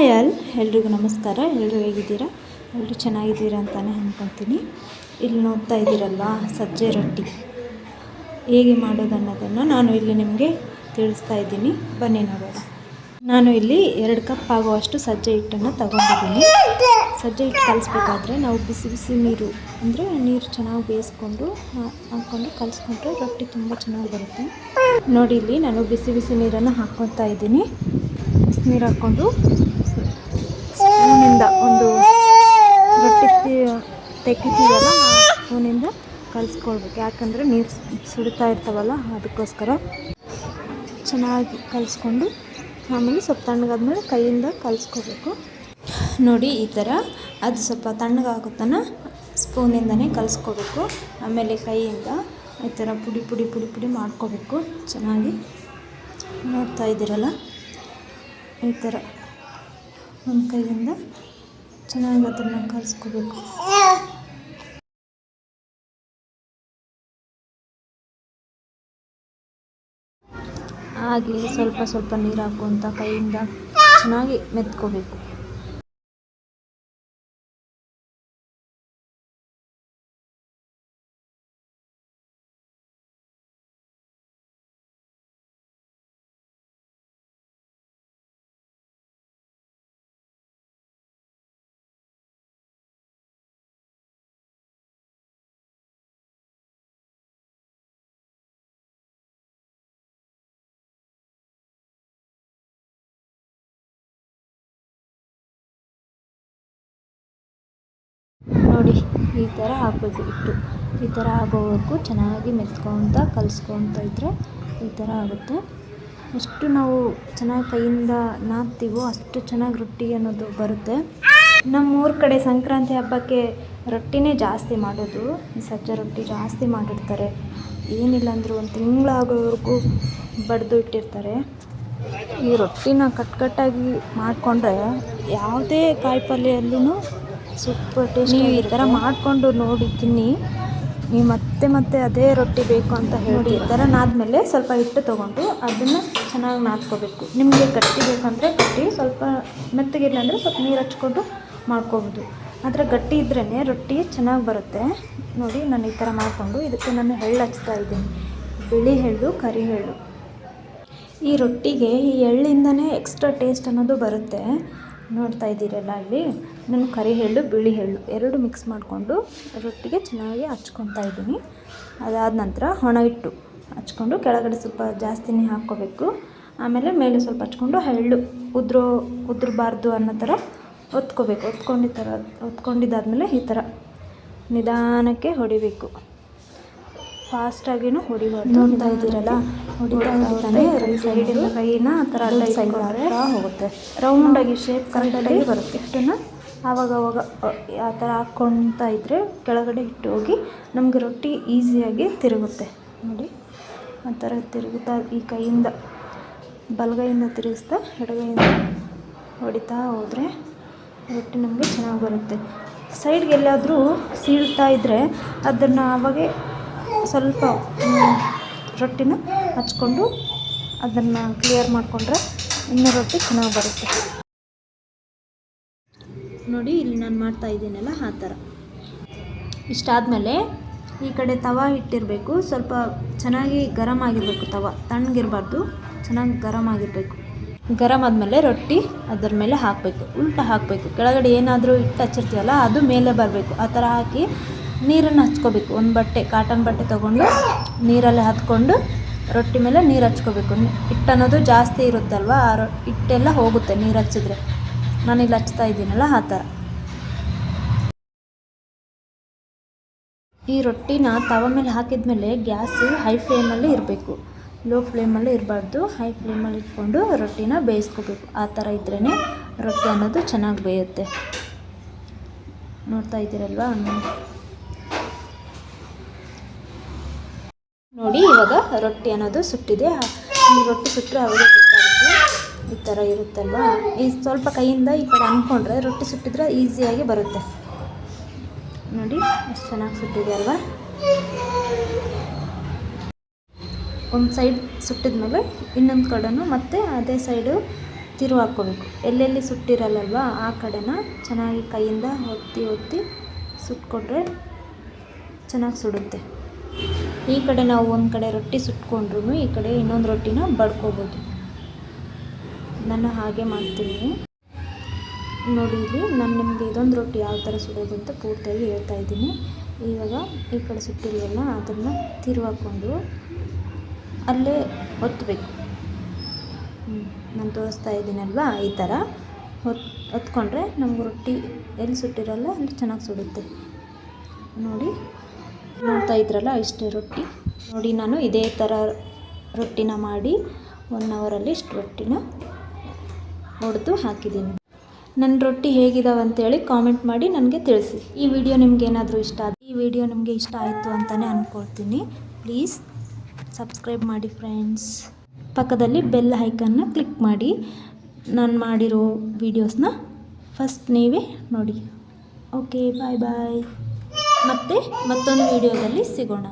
Hi all. ಎಲ್ರಿಗೂ ನಮಸ್ಕಾರ. ಎಲ್ಲರೂ ಹೇಗಿದ್ದೀರಾ? ಎಲ್ಲರೂ ಚೆನ್ನಾಗಿದ್ದೀರಾ ಅಂತಲೇ ಅಂದ್ಕೊತೀನಿ ಇಲ್ಲಿ ನೋಡ್ತಾ ಇದ್ದೀರಲ್ವ? ಸಜ್ಜೆ ರೊಟ್ಟಿ. ಹೇಗೆ ಮಾಡೋದು ಅನ್ನೋದನ್ನು ನಾನು ಇಲ್ಲಿ ನಿಮಗೆ ತಿಳಿಸ್ತಾ ಇದ್ದೀನಿ. ಬನ್ನಿ ನೋಡೋಣ. ನಾನು ಇಲ್ಲಿ ಎರಡು ಕಪ್ ಆಗುವಷ್ಟು ಸಜ್ಜೆ ಹಿಟ್ಟನ್ನು ತಗೊಂಡಿದ್ದೀನಿ. ಸಜ್ಜೆ ಹಿಟ್ಟು ಕಲಿಸ್ಬೇಕಾದ್ರೆ ನಾವು ಬಿಸಿ ಬಿಸಿ ನೀರು, ಅಂದರೆ ನೀರು ಚೆನ್ನಾಗಿ ಬೇಯಿಸ್ಕೊಂಡು ಹಾಕ್ಕೊಂಡು ಕಲಿಸ್ಕೊಂಡ್ರೆ ರೊಟ್ಟಿ ತುಂಬ ಚೆನ್ನಾಗಿ ಬರುತ್ತೆ. ನೋಡಿ ಇಲ್ಲಿ ನಾನು ಬಿಸಿ ಬಿಸಿ ನೀರನ್ನು ಹಾಕ್ಕೊತಾ ಇದ್ದೀನಿ. ಬಿಸಿನೀರು ಹಾಕ್ಕೊಂಡು ಸ್ಪೂನಿಂದ ಒಂದು ರೊಟ್ಟಿ ತೆಗಿತೀವಲ್ಲ ಸ್ಪೂನಿಂದ ಕಲಿಸ್ಕೊಳ್ಬೇಕು. ಯಾಕಂದರೆ ನೀರು ಸುಡ್ತಾ ಇರ್ತಾವಲ್ಲ, ಅದಕ್ಕೋಸ್ಕರ ಚೆನ್ನಾಗಿ ಕಲಿಸ್ಕೊಂಡು ಆಮೇಲೆ ಸ್ವಲ್ಪ ತಣ್ಣಗಾದ್ಮೇಲೆ ಕೈಯಿಂದ ಕಲಿಸ್ಕೋಬೇಕು ನೋಡಿ, ಈ ಥರ ಅದು ಸ್ವಲ್ಪ ತಣ್ಣಗಾಗುತ್ತಾನ, ಸ್ಪೂನಿಂದನೇ ಕಲಿಸ್ಕೋಬೇಕು ಆಮೇಲೆ ಕೈಯಿಂದ ಈ ಥರ ಪುಡಿ ಪುಡಿ ಪುಡಿ ಪುಡಿ ಮಾಡ್ಕೋಬೇಕು ಚೆನ್ನಾಗಿ ನೋಡ್ತಾ ಇದ್ದೀರಲ್ಲ? ಈ ಥರ ಒಂದು ಕೈಯಿಂದ ಚೆನ್ನಾಗಿ ಅದನ್ನು ಕಲಿಸ್ಕೋಬೇಕು. ಹಾಗೆ ಸ್ವಲ್ಪ ಸ್ವಲ್ಪ ನೀರು ಹಾಕುವಂಥ ಕೈಯಿಂದ ಚೆನ್ನಾಗಿ ಮೆತ್ಕೋಬೇಕು. ನೋಡಿ, ಈ ಥರ ಹಾಕಬೇಕು ಹಿಟ್ಟು ಈ ಥರ ಆಗೋವರೆಗೂ ಚೆನ್ನಾಗಿ ಮೆತ್ಕೊತ ಕಲಿಸ್ಕೊತ ಇದ್ದರೆ ಈ ಥರ ಆಗುತ್ತೆ. ಎಷ್ಟು ನಾವು ಚೆನ್ನಾಗಿ ಕೈಯಿಂದ ನಾದ್ತೀವೋ ಅಷ್ಟು ಚೆನ್ನಾಗಿ ರೊಟ್ಟಿ ಅನ್ನೋದು ಬರುತ್ತೆ. ನಮ್ಮೂರ ಕಡೆ ಸಂಕ್ರಾಂತಿ ಹಬ್ಬಕ್ಕೆ ರೊಟ್ಟಿನೇ ಜಾಸ್ತಿ ಮಾಡೋದು ಸಜ್ಜೆ ರೊಟ್ಟಿ ಜಾಸ್ತಿ ಮಾಡಿರ್ತಾರೆ. ಏನಿಲ್ಲ ಅಂದರೂ ಒಂದು ತಿಂಗಳಾಗೋವರೆಗೂ ಬಡಿದು ಇಟ್ಟಿರ್ತಾರೆ. ಈ ರೊಟ್ಟಿನ ಕಟ್ಕಟ್ಟಾಗಿ ಮಾಡಿಕೊಂಡ್ರೆ ಯಾವುದೇ ಕಾಯಿ ಪಲ್ಯಲ್ಲೂ ಸೂಪರ್ ಟೇಸ್ಟ್ ನೀವು ಈ ಥರ ಮಾಡಿಕೊಂಡು ನೋಡಿ ತಿನ್ನಿ ನೀವು ಮತ್ತೆ ಮತ್ತೆ ಅದೇ ರೊಟ್ಟಿ ಬೇಕು ಅಂತ ಹೇಳಿ. ಈ ಥರ ನಾದ್ಮೇಲೆ ಸ್ವಲ್ಪ ಹಿಟ್ಟು ತೊಗೊಂಡು ಅದನ್ನು ಚೆನ್ನಾಗಿ ನಾದ್ಕೋಬೇಕು. ನಿಮಗೆ ಗಟ್ಟಿ ಬೇಕಂದರೆ ಗಟ್ಟಿ ಸ್ವಲ್ಪ ಮೆತ್ತಗಿಲ್ಲ ಅಂದರೆ ಸ್ವಲ್ಪ ನೀರು ಹಚ್ಕೊಂಡು ಮಾಡ್ಕೋಬೋದು. ಆದರೆ ಗಟ್ಟಿ ಇದ್ರೇ ರೊಟ್ಟಿ ಚೆನ್ನಾಗಿ ಬರುತ್ತೆ. ನೋಡಿ ನಾನು ಈ ಥರ ಮಾಡಿಕೊಂಡು ಇದಕ್ಕೆ ನಾನು ಎಳ್ಳು ಹಚ್ತಾ ಇದ್ದೀನಿ. ಬಿಳಿ ಎಳ್ಳು ಕರಿ ಎಳ್ಳು. ಈ ರೊಟ್ಟಿಗೆ ಈ ಎಳ್ಳಿಂದನೇ ಎಕ್ಸ್ಟ್ರಾ ಟೇಸ್ಟ್ ಅನ್ನೋದು ಬರುತ್ತೆ. ನೋಡ್ತಾ ಇದ್ದೀರಲ್ಲ ಅಲ್ಲಿ? ನಾನು ಕರಿ ಎಳ್ಳು, ಬಿಳಿ ಎಳ್ಳು ಎರಡು ಮಿಕ್ಸ್ ಮಾಡಿಕೊಂಡು ರೊಟ್ಟಿಗೆ ಚೆನ್ನಾಗಿ ಹಚ್ಕೊತಾ ಇದ್ದೀನಿ. ಅದಾದ ನಂತರ ಒಣ ಹಿಟ್ಟು ಹಚ್ಕೊಂಡು ಕೆಳಗಡೆ ಸ್ವಲ್ಪ ಜಾಸ್ತಿನೇ ಹಾಕ್ಕೋಬೇಕು. ಆಮೇಲೆ ಮೇಲೆ ಸ್ವಲ್ಪ ಹಚ್ಕೊಂಡು ಎಳ್ಳು ಉದ್ರೋ, ಉದ್ರಬಾರ್ದು ಅನ್ನೋ ಥರ ಒತ್ಕೋಬೇಕು. ಹೊತ್ಕೊಂಡಿದ್ದ ಥರ ಈ ಥರ ನಿಧಾನಕ್ಕೆ ಹೊಡಿಬೇಕು. ಫಾಸ್ಟಾಗಿನೂ ಹೊಡಿಬಾರ್ದು ನೋಡ್ತಾ ಇದ್ದೀರಲ್ಲ ಹೊಡಿತಾ ಇರ್ತಾನೆ ಸೈಡಿಂದ ಕೈನ ಆ ಥರ ಇಟ್ಕೊಂಡ್ರೆ ಹೋಗುತ್ತೆ. ರೌಂಡಾಗಿ ಶೇಪ್ ಕರೆಕ್ಟಾಗಿ ಬರುತ್ತೆ. ಇಷ್ಟನ್ನು ಆವಾಗ ಅವಾಗ ಆ ಥರ ಹಾಕ್ಕೊಳ್ತಾ ಇದ್ದರೆ ಕೆಳಗಡೆ ಇಟ್ಟು ಹೋಗಿ ನಮಗೆ ರೊಟ್ಟಿ ಈಸಿಯಾಗಿ ತಿರುಗುತ್ತೆ. ನೋಡಿ ಆ ಥರ ತಿರುಗುತ್ತಾ ಈ ಕೈಯಿಂದ ಬಲಗೈಯಿಂದ ತಿರುಗಿಸ್ತಾ ಎಡಗೈಯಿಂದ ಹೊಡಿತಾ ಹೋದರೆ ರೊಟ್ಟಿ ನಮಗೆ ಚೆನ್ನಾಗಿ ಬರುತ್ತೆ. ಸೈಡ್ಗೆ ಎಲ್ಲಾದರೂ ಸೀಳ್ತಾ ಇದ್ದರೆ ಅದನ್ನು ಆವಾಗೆ ಸ್ವಲ್ಪ ರೊಟ್ಟಿನ ಹಚ್ಕೊಂಡು ಅದನ್ನು ಕ್ಲಿಯರ್ ಮಾಡಿಕೊಂಡ್ರೆ ಇನ್ನೂ ರೊಟ್ಟಿ ಚೆನ್ನಾಗಿ ಬರುತ್ತೆ. ನೋಡಿ, ಇಲ್ಲಿ ನಾನು ಮಾಡ್ತಾ ಇದ್ದೀನಲ್ಲ ಆ ಥರ. ಇಷ್ಟಾದಮೇಲೆ ಈ ಕಡೆ ತವ ಇಟ್ಟಿರಬೇಕು ಸ್ವಲ್ಪ ಚೆನ್ನಾಗಿ ಗರಮ್ ಆಗಿರಬೇಕು ತವ. ತಣ್ಣಗಿರಬಾರ್ದು, ಚೆನ್ನಾಗಿ ಗರಮ್ ಆಗಿರಬೇಕು. ಗರಮ್ ಆದಮೇಲೆ ರೊಟ್ಟಿ ಅದರ ಮೇಲೆ ಹಾಕಬೇಕು. ಉಲ್ಟ ಹಾಕಬೇಕು. ಕೆಳಗಡೆ ಏನಾದರೂ ಇಟ್ಟು ಹಚ್ಚಿರ್ತೀವಲ್ಲ, ಅದು ಮೇಲೆ ಬರಬೇಕು. ಆ ಥರ ಹಾಕಿ ನೀರನ್ನು ಹಚ್ಕೋಬೇಕು. ಒಂದು ಬಟ್ಟೆ ಕಾಟನ್ ಬಟ್ಟೆ ತೊಗೊಂಡು ನೀರಲ್ಲಿ ಹತ್ಕೊಂಡು ರೊಟ್ಟಿ ಮೇಲೆ ನೀರು ಹಚ್ಕೋಬೇಕು. ಹಿಟ್ಟು ಅನ್ನೋದು ಜಾಸ್ತಿ ಇರುತ್ತಲ್ವ? ಆ ರೊ, ಹಿಟ್ಟೆಲ್ಲ ಹೋಗುತ್ತೆ ನೀರು ಹಚ್ಚಿದ್ರೆ. ನಾನಿಲ್ಲಿ ಹಚ್ತಾ ಇದ್ದೀನಲ್ಲ, ಆ ಥರ. ಈ ರೊಟ್ಟಿನ ತವ ಮೇಲೆ ಹಾಕಿದ್ಮೇಲೆ ಗ್ಯಾಸು ಹೈ ಫ್ಲೇಮಲ್ಲಿ ಇರಬೇಕು. ಲೋ ಫ್ಲೇಮಲ್ಲಿ ಇರಬಾರ್ದು. ಹೈ ಫ್ಲೇಮಲ್ಲಿ ಇಟ್ಕೊಂಡು ರೊಟ್ಟಿನ ಬೇಯಿಸ್ಕೋಬೇಕು. ಆ ಥರ ಇದ್ರೇ ರೊಟ್ಟಿ ಅನ್ನೋದು ಚೆನ್ನಾಗಿ ಬೇಯುತ್ತೆ. ನೋಡ್ತಾ ಇದ್ದೀರಲ್ವಾ? ನೋಡಿ, ಇವಾಗ ರೊಟ್ಟಿ ಅನ್ನೋದು ಸುಟ್ಟಿದೆ. ಈ ರೊಟ್ಟಿ ಸುಟ್ಟರೆ ಅವಾಗ ಗೊತ್ತಾಗುತ್ತೆ ಈ ಥರ ಇರುತ್ತಲ್ವಾ? ಈ ಸ್ವಲ್ಪ ಕೈಯಿಂದ ಈ ಕಡೆ ಅಂದ್ಕೊಂಡ್ರೆ ರೊಟ್ಟಿ ಸುಟ್ಟಿದ್ರೆ ಈಸಿಯಾಗಿ ಬರುತ್ತೆ. ನೋಡಿ ಎಷ್ಟು ಚೆನ್ನಾಗಿ ಸುಟ್ಟಿದೆ ಅಲ್ವಾ? ಒಂದು ಸೈಡ್ ಸುಟ್ಟಿದ ಮೇಲೆ ಇನ್ನೊಂದು ಕಡೆನೂ ಮತ್ತೆ ಅದೇ ಸೈಡು ತಿರು ಹಾಕ್ಕೋಬೇಕು. ಎಲ್ಲೆಲ್ಲಿ ಸುಟ್ಟಿರಲ್ಲಲ್ವ, ಆ ಕಡೆನ ಚೆನ್ನಾಗಿ ಕೈಯಿಂದ ಒತ್ತಿ ಒತ್ತಿ ಸುಟ್ಕೊಂಡ್ರೆ ಚೆನ್ನಾಗಿ ಸುಡುತ್ತೆ. ಈ ಕಡೆ ನಾವು ಒಂದು ಕಡೆ ರೊಟ್ಟಿ ಸುಟ್ಕೊಂಡ್ರು ಈ ಕಡೆ ಇನ್ನೊಂದು ರೊಟ್ಟಿನ ಬಡ್ಕೋಬೋದು. ನಾನು ಹಾಗೆ ಮಾಡ್ತೀನಿ. ನೋಡಿ ಇಲ್ಲಿ ನಾನು ನಿಮಗೆ ಇದೊಂದು ರೊಟ್ಟಿ ಯಾವ ಥರ ಸುಡೋದು ಅಂತ ಪೂರ್ತಿಯಾಗಿ ಹೇಳ್ತಾ ಇದ್ದೀನಿ. ಇವಾಗ ಈ ಕಡೆ ಸುಟ್ಟಿರುವಲ್ಲ ಅದನ್ನು ತಿರುವಾಕೊಂಡು ಅಲ್ಲೇ ಒತ್ತಬೇಕು ನಾನು ತೋರಿಸ್ತಾ ಇದ್ದೀನಲ್ವಾ ಈ ಥರ ಹೊತ್ ಹೊತ್ಕೊಂಡ್ರೆ ನಮ್ಗೆ ರೊಟ್ಟಿ ಎಲ್ಲಿ ಸುಟ್ಟಿರಲ್ಲ ಅಲ್ಲಿ ಚೆನ್ನಾಗಿ ಸುಡುತ್ತೆ. ನೋಡಿ. ನೋಡ್ತಾ ಇದ್ರಲ್ಲ ಇಷ್ಟೇ ರೊಟ್ಟಿ. ನೋಡಿ ನಾನು ಇದೇ ಥರ ರೊಟ್ಟಿನ ಮಾಡಿ ಒನ್ ಅವರಲ್ಲಿ ಇಷ್ಟು ರೊಟ್ಟಿನ ಹೊಡೆದು ಹಾಕಿದ್ದೀನಿ. ನನ್ನ ರೊಟ್ಟಿ ಹೇಗಿದಾವೆ ಅಂತೇಳಿ ಕಾಮೆಂಟ್ ಮಾಡಿ ನನಗೆ ತಿಳಿಸಿ. ಈ ವಿಡಿಯೋ ನಿಮ್ಗೆ ಏನಾದರೂ ಇಷ್ಟ ಆದ ಈ ವಿಡಿಯೋ ನಿಮಗೆ ಇಷ್ಟ ಆಯಿತು ಅಂತಲೇ ಅಂದ್ಕೊಳ್ತೀನಿ ಪ್ಲೀಸ್ ಸಬ್ಸ್ಕ್ರೈಬ್ ಮಾಡಿ ಫ್ರೆಂಡ್ಸ್ ಪಕ್ಕದಲ್ಲಿ ಬೆಲ್ ಐಕನ್ನ ಕ್ಲಿಕ್ ಮಾಡಿ. ನಾನು ಮಾಡಿರೋ ವೀಡಿಯೋಸ್ನ ಫಸ್ಟ್ ನೀವೇ ನೋಡಿ. ಓಕೆ ಬಾಯ್ ಬಾಯ್ ಮತ್ತೆ ಮತ್ತೊಂದು ವಿಡಿಯೋದಲ್ಲಿ ಸಿಗೋಣ.